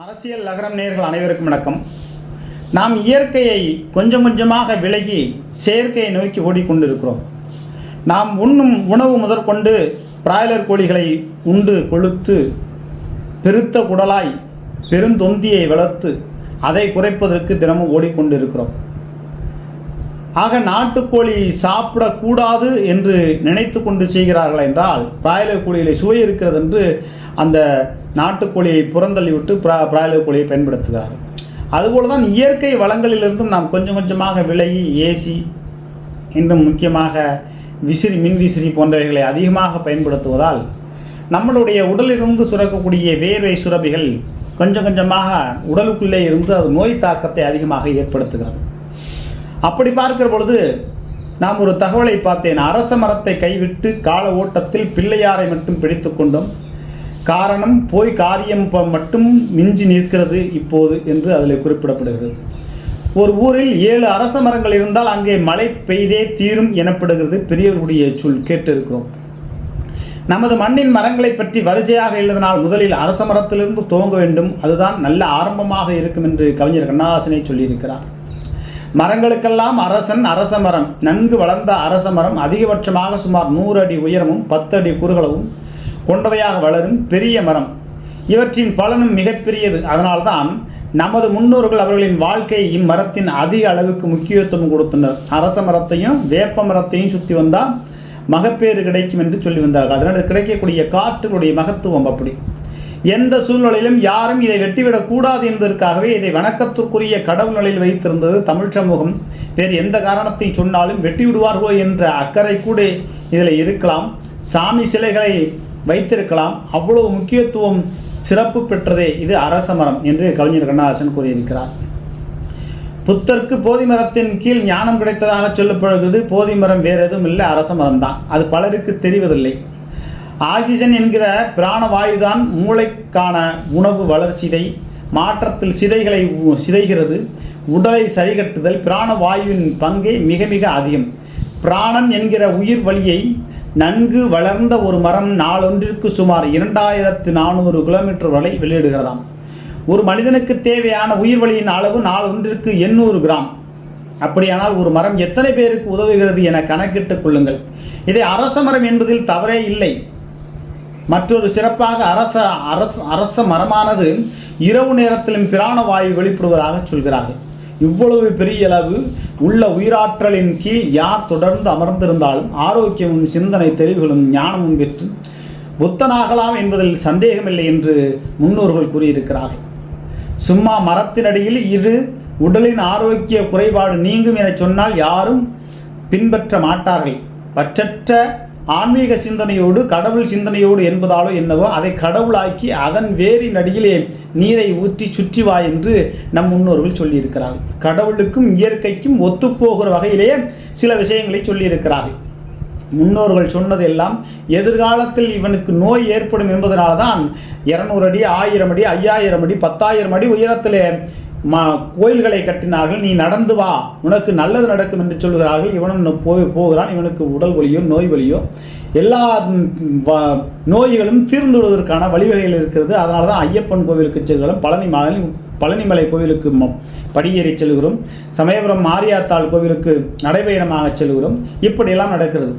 அரசியல் நகரம் நேர்கள் அனைவருக்கும் வணக்கம். நாம் இயற்கையை கொஞ்சம் கொஞ்சமாக விலகி செயற்கையை நோக்கி ஓடிக்கொண்டிருக்கிறோம். நாம் உண்ணும் உணவு முதற்கொண்டு பிராய்லர் கோழிகளை உண்டு கொழுத்து பெருத்த குடலாய் பெருந்தொந்தியை வளர்த்து அதை குறைப்பதற்கு தினமும் ஓடிக்கொண்டிருக்கிறோம். ஆக நாட்டுக்கோழி சாப்பிடக்கூடாது என்று நினைத்து கொண்டு செய்கிறார்கள் என்றால் பிராய்லர் கோழிகளை சுவை இருக்கிறது என்று அந்த நாட்டுக்கோழியை புறந்தள்ளி விட்டு ப்ரா பிராய்லர் கோழியை பயன்படுத்துகிறார்கள். அதுபோல தான் இயற்கை வளங்களிலிருந்தும் நாம் கொஞ்சம் கொஞ்சமாக விலகி ஏசி இன்னும் முக்கியமாக விசிறி மின் விசிறி போன்றவைகளை அதிகமாக பயன்படுத்துவதால் நம்மளுடைய உடலிலிருந்து சுரக்கக்கூடிய வேர்வை சுரபிகள் கொஞ்சம் கொஞ்சமாக உடலுக்குள்ளே இருந்து அது நோய் தாக்கத்தை அதிகமாக ஏற்படுத்துகிறது. அப்படி பார்க்கிற பொழுது நாம் ஒரு தகவலை பார்த்தேன். அரச மரத்தை கைவிட்டு கால ஓட்டத்தில் பிள்ளையாரை மட்டும் பிடித்து கொண்டோம் காரணம் போய் காரியம் மட்டும் மிஞ்சி நிற்கிறது இப்போது என்று அதில் குறிப்பிடப்படுகிறது. ஒரு ஊரில் ஏழு அரச மரங்கள் இருந்தால் அங்கே மழை பெய்தே தீரும் எனப்படுகிறது பெரியவர்களுடைய சொல் கேட்டிருக்கிறோம். நமது மண்ணின் மரங்களை பற்றி வரிசையாக எழுதினால் முதலில் அரச மரத்திலிருந்து துவங்க வேண்டும். அதுதான் நல்ல ஆரம்பமாக இருக்கும் என்று கவிஞர் கண்ணதாசனை சொல்லியிருக்கிறார். மரங்களுக்கெல்லாம் அரசன் அரச மரம். நன்கு வளர்ந்த அரச மரம் அதிகபட்சமாக சுமார் நூறு அடி உயரமும் பத்து அடி குறுகளவும் கொண்டவையாக வளரும் பெரிய மரம். இவற்றின் பலனும் மிகப்பெரியது. அதனால்தான் நமது முன்னோர்கள் அவர்களின் வாழ்க்கை இம்மரத்தின் அதிக அளவுக்கு முக்கியத்துவம் கொடுத்தனர். அரச மரத்தையும் வேப்ப மரத்தையும் சுற்றி வந்தால் மகப்பேறு கிடைக்கும் என்று சொல்லி வந்தார்கள். அதனால் கிடைக்கக்கூடிய காற்றினுடைய மகத்துவம் அப்படி. எந்த சூழ்நிலையிலும் யாரும் இதை வெட்டிவிடக்கூடாது என்பதற்காகவே இதை வணக்கத்திற்குரிய கடவுள் நிலையில் வைத்திருந்தது தமிழ் சமூகம். வேறு எந்த காரணத்தை சொன்னாலும் வெட்டிவிடுவார்களோ என்ற அக்கறை கூட இதில் இருக்கலாம். சாமி சிலைகளை வைத்திருக்கலாம். அவ்வளவு முக்கியத்துவம் சிறப்பு பெற்றதே இது அரச மரம் என்று கவிஞர் கண்ணதாசன் கூறியிருக்கிறார். புத்தருக்கு போதி மரத்தின் கீழ் ஞானம் கிடைத்ததாக சொல்லப்படுகிறது. போதி மரம் வேறு எதுவும் இல்லை அரச மரம் தான் அது பலருக்கு தெரிவதில்லை. ஆக்சிஜன் என்கிற பிராணவாயு தான் மூளைக்கான உணவு வளர்ச்சிதை மாற்றத்தில் சிதைகளை உ- சிதைகிறது. உடலை சரிகட்டுதல் பிராணவாயுவின் பங்கே மிக மிக அதிகம். பிராணன் என்கிற உயிர் வழியை நன்கு வளர்ந்த ஒரு மரம் நாளொன்றிற்கு சுமார் இரண்டாயிரத்து நானூறு கிலோமீட்டர் வரை வெளியிடுகிறதாம். ஒரு மனிதனுக்கு தேவையான உயிர் வழியின் அளவு நாளொன்றிற்கு எண்ணூறு கிராம். அப்படியானால் ஒரு மரம் எத்தனை பேருக்கு உதவுகிறது என கணக்கிட்டுக் கொள்ளுங்கள். இதை அரச மரம் என்பதில் தவறே இல்லை. மற்றொரு சிறப்பாக அரச அரச அரச மரமானது இரவு நேரத்திலும் பிராண வாயு வெளிப்படுவதாக சொல்கிறார்கள். இவ்வளவு பெரிய அளவு உள்ள உயிராற்றலின் கீழ் யார் தொடர்ந்து அமர்ந்திருந்தாலும் ஆரோக்கியமும் சிந்தனை தெளிவுகளும் ஞானமும் பெற்று புத்தனாகலாம் என்பதில் சந்தேகமில்லை என்று முன்னோர்கள் கூறியிருக்கிறார்கள். சும்மா மரத்தினடியில் இரு உடலின் ஆரோக்கிய குறைபாடு நீங்கும் என சொன்னால் யாரும் பின்பற்ற மாட்டார்கள். பற்றற்ற ஆன்மீக சிந்தனையோடு கடவுள் சிந்தனையோடு என்பதாலோ என்னவோ அதை கடவுளாக்கி அதன் வேரின் அடியிலே நீரை ஊற்றி சுற்றி வா என்று நம் முன்னோர்கள் சொல்லியிருக்கிறார்கள். கடவுளுக்கும் இயற்கைக்கும் ஒத்துப்போகிற வகையிலேயே சில விஷயங்களை சொல்லியிருக்கிறார்கள். முன்னோர்கள் சொன்னதெல்லாம் எதிர்காலத்தில் இவனுக்கு நோய் ஏற்படும் என்பதனால தான் இரநூறு அடி ஆயிரம் அடி ஐயாயிரம் அடி பத்தாயிரம் அடி உயரத்திலே மா கோயில்களை கட்டினார்கள். நீ நடந்து வா. உனக்கு நல்லது நடக்கும் என்று சொல்கிறார்கள். இவனும் போய் போகிறான். இவனுக்கு உடல் வலியோ நோய் வலியோ எல்லா வ- நோய்களும் தீர்ந்துவிடுவதற்கான வழிவகைகள் இருக்கிறது. அதனால தான் ஐயப்பன் கோவிலுக்கு செல்கிறோம் பழனி மலை பழனிமலை கோவிலுக்கு படியேறி செல்கிறோம். சமயபுரம் மாரியாத்தாள் கோவிலுக்கு நடைபயணமாக செல்கிறோம். இப்படியெல்லாம் நடக்கிறது.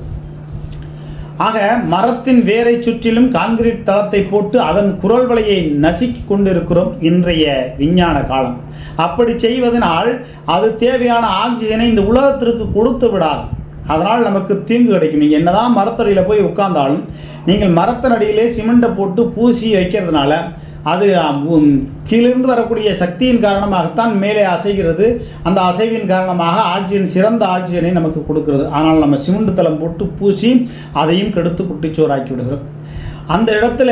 ஆக மரத்தின் வேரை சுற்றிலும் கான்கிரீட் தளத்தை போட்டு அதன் குரல் வலையை நசுக்கி கொண்டிருக்கிறோம் இன்றைய விஞ்ஞான காலம். அப்படி செய்வதனால் அது தேவையான ஆக்சிஜனை இந்த உலகத்திற்கு கொடுத்து விடாது. அதனால் நமக்கு தீங்கு கிடைக்கும். நீங்கள் என்னதான் மரத்தடியில் போய் உட்கார்ந்தாலும் நீங்கள் மரத்தடியிலே சிமெண்ட்டை போட்டு பூசி வைக்கிறதுனால அது கீழிருந்து வரக்கூடிய சக்தியின் காரணமாகத்தான் மேலே அசைகிறது. அந்த அசைவின் காரணமாக ஆக்சிஜன் சிறந்த ஆக்சிஜனை நமக்கு கொடுக்கிறது. ஆனால் நம்ம சிமெண்ட் தளம் போட்டு பூசி அதையும் கெடுத்து குட்டிச்சோறாக்கி விடுகிறோம் அந்த இடத்துல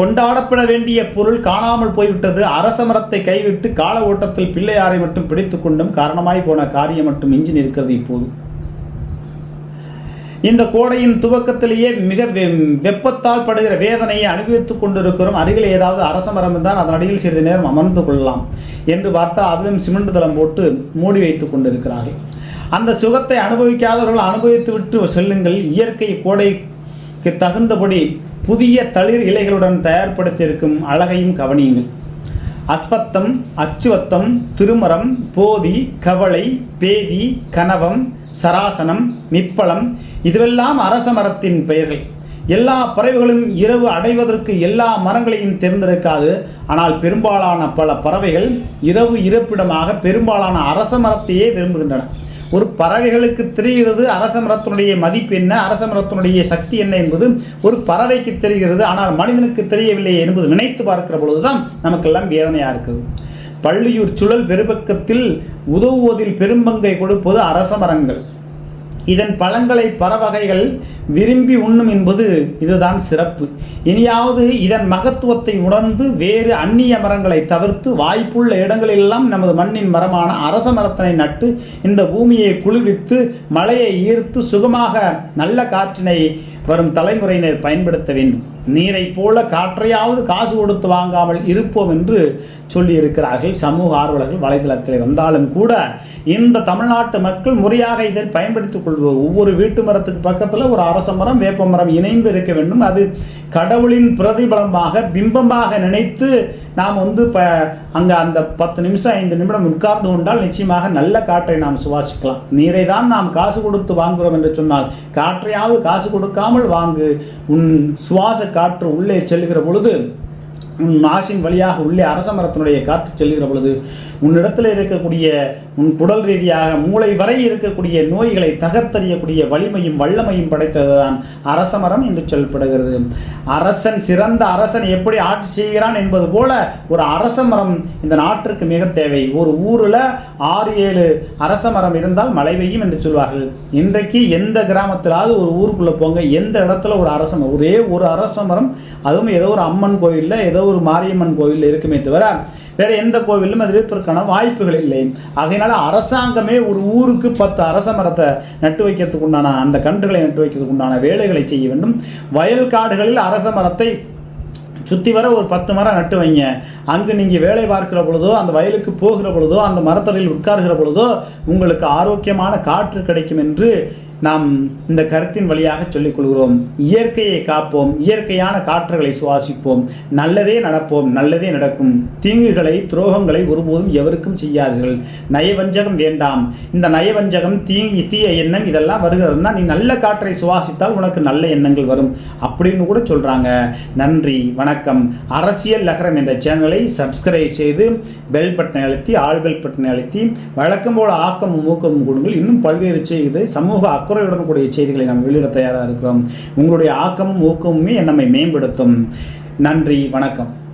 கொண்டாடப்பட வேண்டிய பொருள் காணாமல் போய்விட்டது. அரச மரத்தை கைவிட்டு கால ஓட்டத்தில் பிள்ளையாரை மட்டும் பிடித்து கொண்டும் காரணமாய் போன காரியம் மட்டும் இஞ்சி நிற்கிறது இப்போது. இந்த கோடையின் துவக்கத்திலேயே மிக வெ- வெப்பத்தால் படுகிற வேதனையை அனுபவித்துக் கொண்டிருக்கிறோம். அருகில் ஏதாவது அரச மரம் இருந்தால் அதன் அடியில் சிறிது நேரம் அமர்ந்து கொள்ளலாம் என்று பார்த்தால் அதிலும் சிமெண்ட் தளம் போட்டு மூடி வைத்துக் கொண்டிருக்கிறார்கள். அந்த சுகத்தை அனுபவிக்காதவர்கள் அனுபவித்து விட்டு செல்லுங்கள். இயற்கை கோடைக்கு தகுந்தபடி புதிய தளிர் இலைகளுடன் தயார்படுத்தியிருக்கும் அழகையும் கவனியுங்கள். அஸ்வத்தம் அச்சுவத்தம் திருமரம் போதி கவலை பேதி கனவம் சராசனம் மிப்பளம் இதுவெல்லாம் அரச மரத்தின் பெயர்கள். எல்லா பறவைகளும் இரவு அடைவதற்கு எல்லா மரங்களையும் தேர்ந்தெடுக்காது ஆனால் பெரும்பாலான பல பறவைகள் இரவு இருப்பிடமாக பெரும்பாலான அரச மரத்தையே விரும்புகின்றன. ஒரு பறவைகளுக்கு தெரிகிறது அரச மரத்தினுடைய மதிப்பு என்ன அரச மரத்தினுடைய சக்தி என்ன என்பது ஒரு பறவைக்கு தெரிகிறது. ஆனால் மனிதனுக்கு தெரியவில்லை என்பது நினைத்து பார்க்கிற பொழுதுதான் நமக்கெல்லாம் வேதனையாக இருக்குது. பள்ளியூர் சுழல் பெருபக்கத்தில் உதவுவதில் பெரும்பங்கை கொடுப்பது அரச மரங்கள். இதன் பழங்களை பறவகைகள் விரும்பி உண்ணும் என்பது இதுதான் சிறப்பு. இனியாவது இதன் மகத்துவத்தை உணர்ந்து வேறு அந்நிய மரங்களை தவிர்த்து வாய்ப்புள்ள இடங்களெல்லாம் நமது மண்ணின் மரமான அரச மரத்தினை நட்டு இந்த பூமியை குளிர்வித்து மழையை ஈர்த்து சுகமாக நல்ல காற்றினை வரும் தலைமுறையினர் பயன்படுத்த வேண்டும். நீரை போல காற்றையாவது காசு கொடுத்து வாங்காமல் இருப்போம் என்று சொல்லியிருக்கிறார்கள். சமூக ஆர்வலர்கள் வலைதளத்தில் வந்தாலும் கூட இந்த தமிழ்நாட்டு மக்கள் முறையாக இதை பயன்படுத்திக் கொள்வோம் ஒவ்வொரு வீட்டு மரத்துக்கு பக்கத்தில் ஒரு அரச மரம் வேப்ப மரம் இணைந்து இருக்க வேண்டும். அது கடவுளின் பிரதிபலமாக பிம்பமாக நினைத்து நாம் வந்து ப அங்கே அந்த பத்து நிமிஷம் ஐந்து நிமிடம் உட்கார்ந்து கொண்டால் நிச்சயமாக நல்ல காற்றை நாம் சுவாசிக்கலாம். நீரை தான் நாம் காசு கொடுத்து வாங்குகிறோம் என்று சொன்னால் காற்றையாவது காசு கொடுக்காமல் வாங்கு. உன் சுவாச காற்று உள்ளே செல்கிற பொழுது உன் நாசின் வழியாக உள்ளே அரச மரத்தினுடைய காற்று செல்கிற பொழுது உன்னிடத்தில் இருக்கக்கூடிய உன் குடல் ரீதியாக மூளை வரை இருக்கக்கூடிய நோய்களை தகர்த்தறியக்கூடிய வலிமையும் வல்லமையும் படைத்ததுதான் அரச மரம் என்று சொல்லப்படுகிறது. அரசன் சிறந்த அரசன் எப்படி ஆட்சி செய்கிறான் என்பது போல ஒரு அரச மரம் இந்த நாட்டிற்கு மிக தேவை. ஒரு ஊரில் ஆறு ஏழு அரச மரம் இருந்தால் மழை பெய்யும் என்று சொல்வார்கள். இன்றைக்கு எந்த கிராமத்திலாவது ஒரு ஊருக்குள்ளே போங்க எந்த இடத்துல ஒரு அரச மரம் ஒரே ஒரு அரச மரம் அதுவும் ஏதோ ஒரு அம்மன் கோயிலில் ஏதோ ஒரு மாரியம்மன் கோவில் இருக்குமே தவிர வேறு எந்த கோவிலும் அது இருப்பதற்கான வாய்ப்புகள் இல்லை. ஆகையினால அரசாங்கமே ஒரு ஊருக்கு பத்து அரச மரத்தை நட்டு வைக்கிறதுக்கு உண்டான அந்த கன்றுகளை நட்டு வைக்கிறதுக்கு உண்டான வேலைகளை செய்ய வேண்டும். வயல் காடுகளில் அரச மரத்தை சுற்றி வர ஒரு பத்து மரம் நட்டு வைங்க. அங்கு நீங்கள் வேலை பார்க்கிற பொழுதோ அந்த வயலுக்கு போகிற பொழுதோ அந்த மரத்தடையில் உட்கார்கிற பொழுதோ உங்களுக்கு ஆரோக்கியமான காற்று கிடைக்கும் என்று நாம் இந்த கருத்தின் வழியாக சொல்லிக் கொள்கிறோம். இயற்கையை காப்போம். இயற்கையான காற்றுகளை சுவாசிப்போம். நல்லதே நடப்போம். நல்லதே நடக்கும். தீங்குகளை துரோகங்களை ஒருபோதும் எவருக்கும் செய்யாதீர்கள். நயவஞ்சகம் வேண்டாம். இந்த நயவஞ்சகம் தீங்கு தீய எண்ணம் இதெல்லாம் வருகிறதுனா நீ நல்ல காற்றை சுவாசித்தால் உனக்கு நல்ல எண்ணங்கள் வரும். அப்படின்னு கூட சொல்கிறாங்க நன்றி வணக்கம். அரசியல் நகரம் என்ற சேனலை சப்ஸ்கிரைப் செய்து பெல் பட்டனை அழுத்தி ஆள் பெல் பட்டனை அழுத்தி வழக்கம் போல ஆக்கமும் ஊக்கமும் கொடுங்கள். இன்னும் பல்வேறு செய்து சமூக அக்கறையுடன் கூடிய செய்திகளை நாம் வெளியிட தயாராக இருக்கிறோம். உங்களுடைய ஆக்கமும் ஊக்கமுமே நம்மை மேம்படுத்தும். நன்றி வணக்கம்.